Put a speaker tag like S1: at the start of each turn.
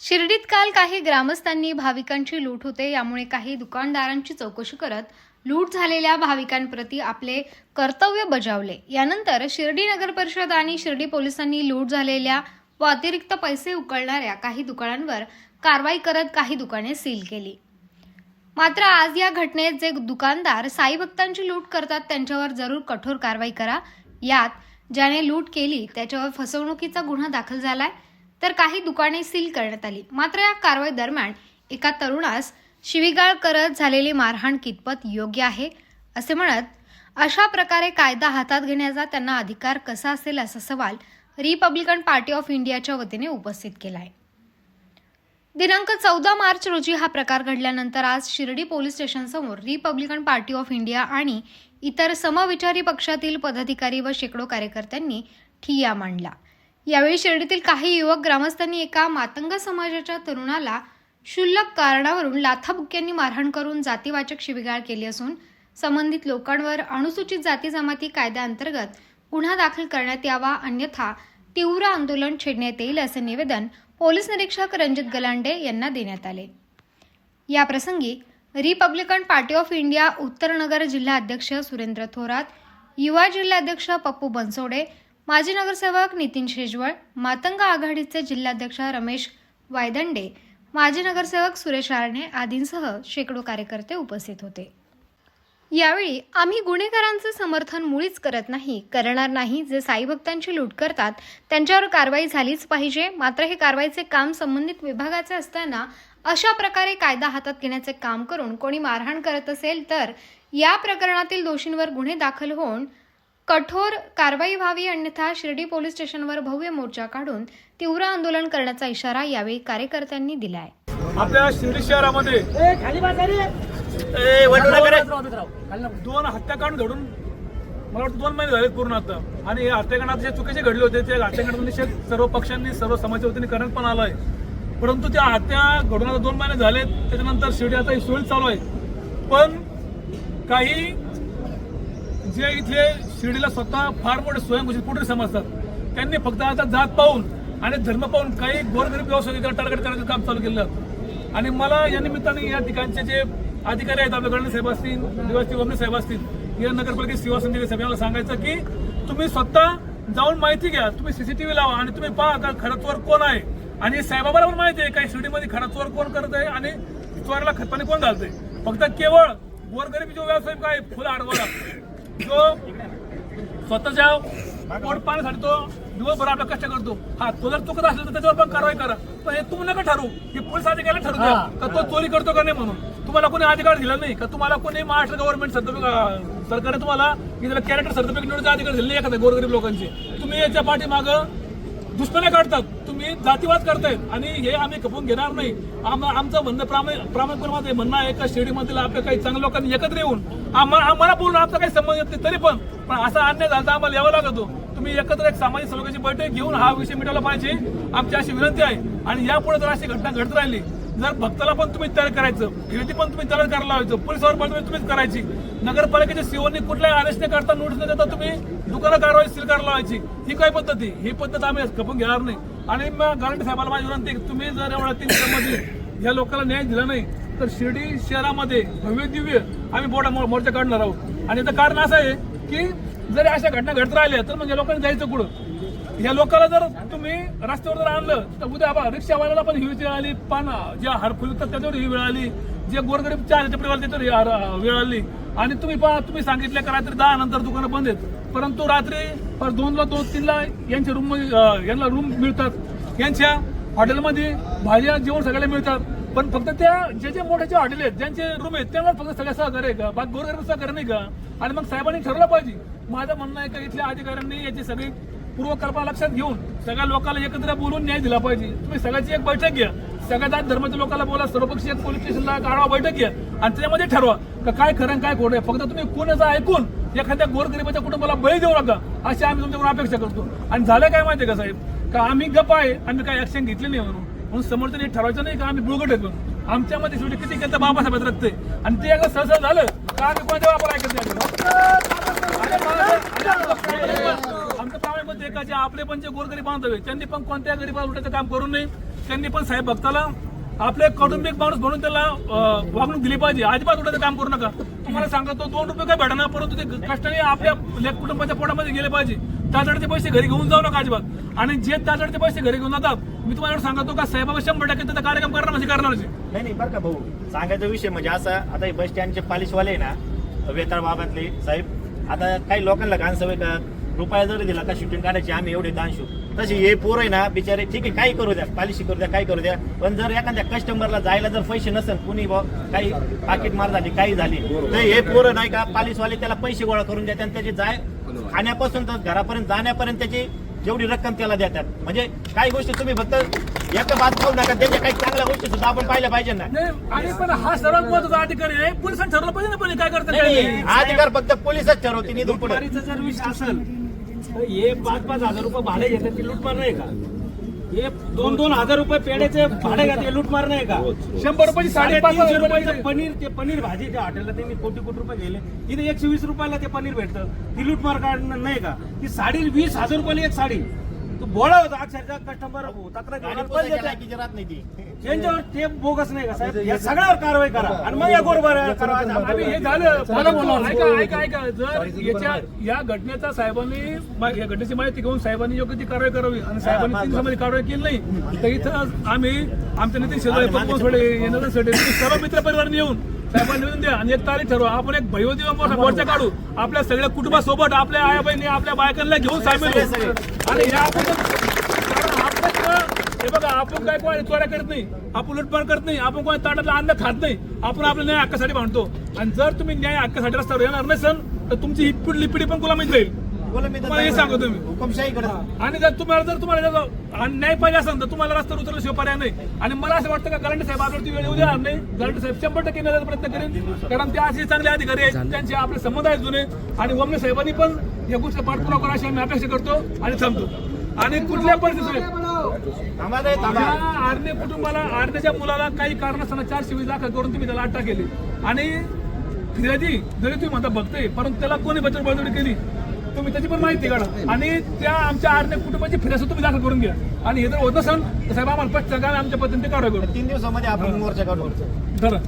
S1: शिर्डीत काल काही ग्रामस्थांनी भाविकांची लूट होते. यामुळे काही दुकानदारांची चौकशी करत लूट झालेल्या भाविकांप्रती आपले कर्तव्य बजावले. यानंतर शिर्डी नगर परिषद आणि शिर्डी पोलिसांनी लूट झालेल्या व अतिरिक्त पैसे उकळणाऱ्या काही दुकानांवर कारवाई करत काही दुकाने सील केली. मात्र आज या घटनेत जे दुकानदार साई भक्तांची लूट करतात त्यांच्यावर जरूर कठोर कारवाई करा. यात ज्याने लूट केली त्याच्यावर फसवणुकीचा गुन्हा दाखल झालाय. तर काही दुकाने सील करण्यात आली. मात्र या कारवाई दरम्यान एका तरुणास शिवीगाळ करत झालेली मारहाण कितपत योग्य आहे असे म्हणत अशा प्रकारे कायदा हातात घेण्याचा त्यांना अधिकार कसा असेल असा सवाल रिपब्लिकन पार्टी ऑफ इंडियाच्या वतीने उपस्थित केला आहे दिनांक चौदा मार्च रोजी हा प्रकार घडल्यानंतर आज शिर्डी पोलीस स्टेशनसमोर रिपब्लिकन पार्टी ऑफ इंडिया आणि इतर समविचारी पक्षातील पदाधिकारी व शेकडो कार्यकर्त्यांनी ठिय्या मांडला. यावेळी शिर्डीतील काही युवक ग्रामस्थांनी एका मातंग समाजाच्या तरुणाला क्षुल्लक कारणावरून लाथाबुक्यांनी मारहाण करून जातीवाचक शिवीगाळ केली असून संबंधित लोकांवर अनुसूचित जाती जमाती कायद्याअंतर्गत गुन्हा दाखल करण्यात यावा अन्यथा तीव्र आंदोलन छेडण्यात येईल असे निवेदन पोलीस निरीक्षक रणजित गलांडे यांना देण्यात आले. याप्रसंगी रिपब्लिकन पार्टी ऑफ इंडिया उत्तरनगर जिल्हा अध्यक्ष सुरेंद्र थोरात युवा जिल्हाध्यक्ष पप्पू बनसोडे माजी नगरसेवक नितीन शेजवळ मातंग आघाडीचे जिल्हाध्यक्ष रमेश वायदंडे माजी नगरसेवक सुरेश आरणे आदींसह शेकडो कार्यकर्ते उपस्थित होते. यावेळी आम्ही गुन्हेगारांचे समर्थन मुळीच करत नाही करणार नाही जे साईभक्तांची लूट करतात त्यांच्यावर कारवाई झालीच पाहिजे मात्र हे कारवाईचे काम संबंधित विभागाचे असताना अशा प्रकारे कायदा हातात घेण्याचे काम करून कोणी मारहाण करत असेल तर या प्रकरणातील दोषींवर गुन्हे दाखल होऊन कठोर कारवाई व्हावी अन्यथा शिर्डी पोलीस स्टेशनवर भव्य मोर्चा काढून तीव्र आंदोलन करण्याचा इशारा यावेळी कार्यकर्त्यांनी दिला आहे
S2: आपल्या शिर्डी शहरामध्ये. दोन हत्याकांड घडून मला वाटतं दोन महिने झालेत पूर्ण आता. आणि हे हत्याकांडात जे चुकीचे घडले होते ते हत्याकांड निषेध सर्व पक्षांनी सर्व समाजाच्या वतीने करण्यात पण आलाय. परंतु त्या हत्या घडून आता दोन महिने झालेत. त्याच्यानंतर शिर्डी आता ही सुरळीत चालू आहे. पण काही जे इथले शिर्डीला स्वतः फार मोठे स्वयंघोषित कुठे समजतात. त्यांनी फक्त आता जात पाहून आणि धर्म पाहून काही गोरगरीब व्यवसाय टार्गेट करायचं काम चालू केलं. आणि मला या निमित्ताने या ठिकाणचे जे अधिकारी आहेत आपल्याकडे साहेब असतील दिवासी वमने साहेब असतील या नगरपालिकेत सेवा संजय साहेब सांगायचं की तुम्ही स्वतः जाऊन माहिती घ्या तुम्ही सीसीटीव्ही लावा आणि तुम्ही पहा का खरं कोण आहे. आणि साहेबाबाला पण माहिती आहे काही शिर्डीमध्ये खरा कोण करत आहे आणि चोराला खतपाणी कोण घालतंय. फक्त केवळ गोरगरीब जो व्यवसाय काय फुलं अडवला जो स्वतःच्या पोट पाण्यासाठी तो दिवसभर आपला कष्ट करतो. हा तो जर चुकत असेल तर त्याच्यावर पण कारवाई करा. पण हे तुम्ही नका ठरवू. हे पोलीस अधिकारी ठरवू का तो चोरी करतो का नाही म्हणून. तुम्हाला कोणी अधिकार दिला नाही का तुम्हाला कोणी महाराष्ट्र गव्हर्नमेंट सर्टिफिकेट सरकारने तुम्हाला कॅरेक्टर सर्टिफिकेट मिळण्याचा अधिकार दिले नाही एखाद्या गोरगरीब लोकांचे? तुम्ही याच्या पाठीमागं दुष्पणे काढतात. तुम्ही जातीवाद करतायत आणि हे आम्ही खपून घेणार नाही. आम- आमचं म्हणणं प्रामाणिक प्रामाणिकपणे माझं म्हणणं आहे का शिर्डीमधील आपल्या काही चांगल्या लोकांनी एकत्र येऊन आम्हाला आम्हाला बोलून आमचा काही संबंध नाही तरी पण पण असा अन्याय झाला आम्हाला यावं लागतो तुम्ही एकत्र एक सामाजिक सलोख्याची बैठक घेऊन हा विषय मिटवला पाहिजे. आमची अशी विनंती आहे. आणि यापुढे जर अशी घटना घडत राहिली जर भक्ताला पण तुम्ही तयार करायचं फिरती पण तुम्ही तयार करायला लावायचं पोलिसावर पण तुम्हीच करायची. नगरपालिकेच्या सीओनी कुठल्याही आदेश न करता नोटीस न देता तुम्ही दुकानं कारवाई सील करायला लावायची. ही काय पद्धत? आहे ही पद्धत आम्ही खपून घेणार नाही. आणि मग गारंटी साहेबाला माझी विनंती तुम्ही जर एवढ्या तीन दिवसामध्ये या लोकांना न्याय दिला नाही तर शिर्डी शहरामध्ये भव्य दिव्य आम्ही मोठा मो- मोर्चा काढणार आहोत. आणि याचं कारण असं आहे की जर अशा घटना घडत राहिल्या तर मग या लोकांनी जायचं कुठं? या लोकांना जर तुम्ही रस्त्यावर जर आणलं तर उद्या बा रिक्षावाल्याला पण ही वेळ आली पान ज्या हरफुल विकतात त्याच्यावर ही वेळ आली जे गोरगरीब चार चपडीवाले त्याच्यावर ही हार- वेळ आली. आणि तुम्ही पहा तुम्ही सांगितलं का रात्री दहा नंतर दुकानं बंद आहेत. परंतु रात्री पर दोनला दोन तीनला यांच्या रूम यांना रूम मिळतात. यांच्या हॉटेलमध्ये भाज्या जेवण सगळ्याला मिळतात. पण फक्त त्या जे जे मोठे जे हॉटेल आहेत ज्यांचे रूम आहेत त्यांना फक्त सगळ्या सहकार्य आहे का? बाकी गोरगरीब सहकार्य नाही का? आणि मग साहेबांनी ठरवलं पाहिजे. माझं म्हणणं आहे का इथल्या अधिकाऱ्यांनी याची सगळी पूर्वकल्पना लक्षात घेऊन सगळ्या लोकांना एकत्र बोलून न्याय दिला पाहिजे. तुम्ही सगळ्याची एक बैठक घ्या. सगळ्या जात धर्माच्या लोकांना बोला सर्वपक्षीय पोलीस स्टेशनला काढावा बैठक घ्या. आणि त्याच्यामध्ये ठरवा का काय खरं काय खोटं आहे. फक्त तुम्ही कोणाचं ऐकून एखाद्या गोरगरिबाच्या कुटुंबाला बळी देऊ नका. अशी आम्ही तुमच्याकडून अपेक्षा करतो. आणि झालं काय माहिती का साहेब? का आम्ही गप्प आहे आम्ही काय ऍक्शन घेतली नाही म्हणून. म्हणून समोरच्याने ठरवायचं नाही का आम्ही बुळगट येतो. आमच्यामध्ये शेवटी किती केलं बाबासाहेब रक्त आहे आणि ते एकदा सहसा झालं का आम्ही कोणाच्या वापर ऐकत नाही? आणि आमचं प्रामाणिक मत आपले पण जे गोरगरीब बांधव आहे त्यांनी पण कोणत्या गरीबाला उठायचं काम करू नये त्यांनी पण साहेब भक्ताला आपले कौटुंबिक माणूस म्हणून त्याला वागणूक दिली पाहिजे. अजिबात उठायचं काम करू नका. तुम्हाला सांगतो दोन रुपये काय भेटणार परंतु ते कष्टाने आपल्या लेख कुटुंबाच्या पोटामध्ये गेले पाहिजे. त्यासाठी पैसे घरी घेऊन जाऊ नका अजिबात. आणि जे त्यासाठी पैसे घरी घेऊन जातात मी तुम्हाला सांगतो का साहेबाबा शंभर टक्के त्याचा कार्यक्रम करणार म्हणजे करणारच
S3: नाही. नाही बरं का भाऊ. सांगायचा विषय म्हणजे असा आता हे बस स्टँडचे पालिशवाले आहे ना वेताळ बाबातले साहेब आता काही लोकांना घाण सवय का रुपया जरी दिला का शूटिंग काढायची आम्ही एवढे दानशू तसे हे पोर आहे ना बिचारे ठीक आहे काही करू द्या पॉलिसी करू द्या काही करू द्या पण जर एखाद्या कस्टमरला जायला जर पैसे नसेल कुणी काही पाकिट मार झाली काही झाली तर हे पोरं नाही का पालिशवाले त्याला पैसे गोळा करून द्या आणि त्याची जाय खाण्यापासून तर घरापर्यंत जाण्यापर्यंत त्याची जेवढी रक्कम त्याला देतात. म्हणजे काही गोष्टी तुम्ही फक्त एका बात पाहू नका त्याच्या काही चांगल्या गोष्टी सुद्धा आपण पाहिल्या पाहिजे ना.
S2: नाही आणि पण हा सर्वात महत्त्वाचा अधिकारी आहे. पोलिसांनी ठरवलं पाहिजे ना पण काय करतात.
S3: हा अधिकार फक्त पोलिसच ठरवते निधून पुढे.
S4: लुटमारीचा जर विषय असेल तर हे पाच पाच हजार रुपये भाडे घेतात ते लुटमार नाही का? हे दोन दोन हजार रुपये पेढ्याचे भाडे घेतात हे लुटमार नाही का?
S2: शंभर रुपयाची साडेपाच
S4: साडेतीनशे
S2: हजार
S4: रुपयाचं
S2: रुपये
S4: पनीर ते पनीर भाजी त्या हॉटेलला त्यांनी कोटी कोटी रुपये गेले इथे एकशे वीस रुपयाला ते पनीर भेटतं. ती लुटमार काढणं नाही का? ती साडी वीस हजार रुपयाला एक साडी. तो बोळा होता अक्षरशः कस्टमर तक्रार.
S3: लायकीची राहत नाही ती.
S4: बोगस नाही का साहेब? या सगळ्यावर कारवाई करा. आणि मग या गोरबार करा.
S2: आम्ही हे झालं. मला बोललो ऐका ऐका ऐका. जर याच्या या घटनेचा साहेबांनी या घटनेची माहिती घेऊन साहेबांनी योग्य ती कारवाई करावी. आणि साहेबांनी तीन कारवाई केली नाही. तर इथं आम्ही आमच्या नितीन शेजारी पप्पा सोडे येणारे सोडे सर्व मित्र परिवारांनी येऊन साहेबांनी निवेदन द्या. आणि एक तारीख ठरवा. आपण एक भैवती मोर्चा काढू. आपल्या सगळ्या कुटुंबासोबत आपल्या आया बहिणी आपल्या बायकांना घेऊन येऊ. आणि या आपण हे बघा आपण काय कोणी चोऱ्या करत नाही. आपण लुटमार करत नाही. आपण कोणी ताटातलं अन्न खात नाही. आपण आपल्या न्याय हक्कासाठी मांडतो आणि जर तुम्ही न्याय हक्कासाठी रस्त्यावर येणार नसेल तर तुमची ही पिढी पिढी पण गुलामीत जाईल.
S3: बोला मी तर
S2: तुम्हाला हे सांगतो तुम्ही.
S3: हुकुमशाहीकडे.
S2: आणि जर तुम्हाला जर तुम्हाला जर अन्याय पाहिजे असेल तर तुम्हाला रस्त्यावर उतरल्याशिवाय पर्याय नाही. आणि मला असं वाटतं का गलांडे साहेब आपल्याला वेळ येऊ देणार नाही. गलांडे साहेब शंभर टक्के येण्याचा प्रयत्न करेन. कारण ते असे चांगले अधिकारी आहेत. त्यांचे आपले संबंध आहेत जुने. आणि वमने साहेबांनी पण या गोष्टी पाठपुरावा करा अशी आम्ही अपेक्षा करतो. आणि थांबतो. आणि कुठल्या परिस्थितीत आरणे कुटुंबाला आरण्याच्या मुलाला काही कारणास्तव चारशे वीस लाख करून तुम्ही त्याला अटक केली. आणि फिर्यादी जरी तुम्ही म्हणता बघते परंतु त्याला कोणी बचत बळजोडी केली? तुम्ही त्याची पण माहिती काढा. आणि त्या आमच्या आरणे कुटुंबाची फिर्याद तुम्ही दाखल करून घ्या. आणि हे जर होत नसेल तर साहेब आम्हाला पश्चिम आमच्या पद्धतीने कारवाई करू.
S3: तीन दिवसामध्ये आपण मोर्चा काढू.
S2: धरा.